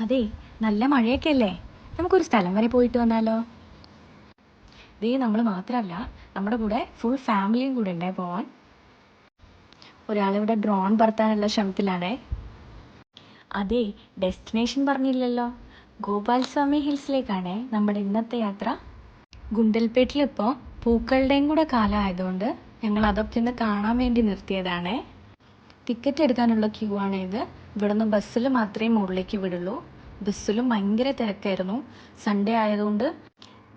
അതെ നല്ല മഴയൊക്കെ അല്ലേ നമുക്കൊരു സ്ഥലം വരെ പോയിട്ട് വന്നാലോ? ദേ നമ്മൾ മാത്രമല്ല നമ്മുടെ കൂടെ ഫുൾ ഫാമിലിയും കൂടെ ഉണ്ടേ പോവാൻ. ഒരാളിവിടെ ഡ്രോൺ പറത്താനുള്ള ശ്രമത്തിലാണേ. അതെ ഡെസ്റ്റിനേഷൻ പറഞ്ഞില്ലല്ലോ. ഗോപാൽ സ്വാമി ഹിൽസിലേക്കാണേ നമ്മുടെ ഇന്നത്തെ യാത്ര. ഗുണ്ടൽപേട്ടിലിപ്പോൾ പൂക്കളുടെയും കൂടെ കാലമായതുകൊണ്ട് ഞങ്ങൾ അതൊക്കെ ഒന്ന് കാണാൻ വേണ്ടി നിർത്തിയതാണേ. ടിക്കറ്റ് എടുക്കാനുള്ള ക്യൂ ആണ് ഇത്. ഇവിടുന്ന് ബസ്സിൽ മാത്രമേ മുകളിലേക്ക് വിടുള്ളൂ. ബസ്സിലും ഭയങ്കര തിരക്കായിരുന്നു. സൺഡേ ആയതുകൊണ്ട്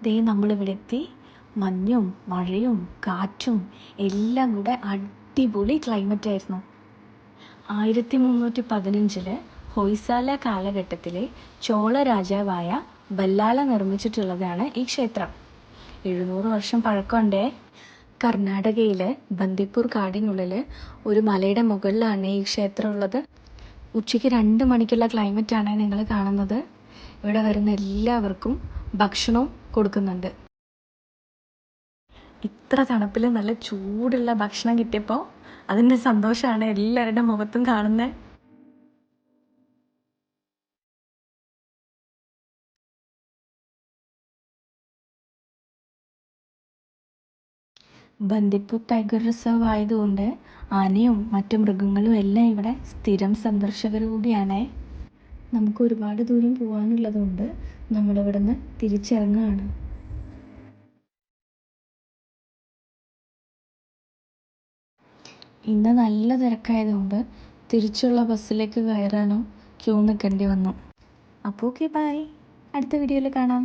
ദേ നമ്മളിവിടെ എത്തി. മഞ്ഞും മഴയും കാറ്റും എല്ലാം കൂടെ അടിപൊളി ക്ലൈമറ്റ് ആയിരുന്നു. ആയിരത്തി മുന്നൂറ്റി പതിനഞ്ചിൽ ഹൊയ്സാല കാലഘട്ടത്തിലെ ചോള രാജാവായ ബല്ലാല നിർമ്മിച്ചിട്ടുള്ളതാണ് ഈ ക്ഷേത്രം. എഴുന്നൂറ് വർഷം പഴക്കമുണ്ടേ. കർണാടകയിലെ ബന്ദിപ്പൂർ കാടിനുള്ളിൽ ഒരു മലയുടെ മുകളിലാണ് ഈ ക്ഷേത്രം ഉള്ളത് ഉച്ചയ്ക്ക് രണ്ട് മണിക്കുള്ള ക്ലൈമറ്റാണ് നിങ്ങൾ കാണുന്നത്. ഇവിടെ വരുന്ന എല്ലാവർക്കും ഭക്ഷണവും കൊടുക്കുന്നുണ്ട്. ഇത്ര തണുപ്പിൽ നല്ല ചൂടുള്ള ഭക്ഷണം കിട്ടിയപ്പോൾ അതിന്റെ സന്തോഷമാണ് എല്ലാവരുടെ മുഖത്തും കാണുന്നത് ബന്ദിപ്പൂർ ടൈഗർ റിസർവ് ആയതുകൊണ്ട് ആനയും മറ്റു മൃഗങ്ങളും എല്ലാം ഇവിടെ സ്ഥിരം സന്ദർശകർ കൂടിയാണ് നമുക്ക് ഒരുപാട് ദൂരം പോകാനുള്ളതുകൊണ്ട് നമ്മളിവിടെ നിന്ന് തിരിച്ചിറങ്ങുകയാണ്. ഇന്ന് നല്ല തിരക്കായതുകൊണ്ട് തിരിച്ചുള്ള ബസ്സിലേക്ക് കയറാനോ ക്യൂ നിൽക്കേണ്ടി വന്നു. അപ്പോൾ ഓക്കെ ബൈ. അടുത്ത വീഡിയോയിൽ കാണാം.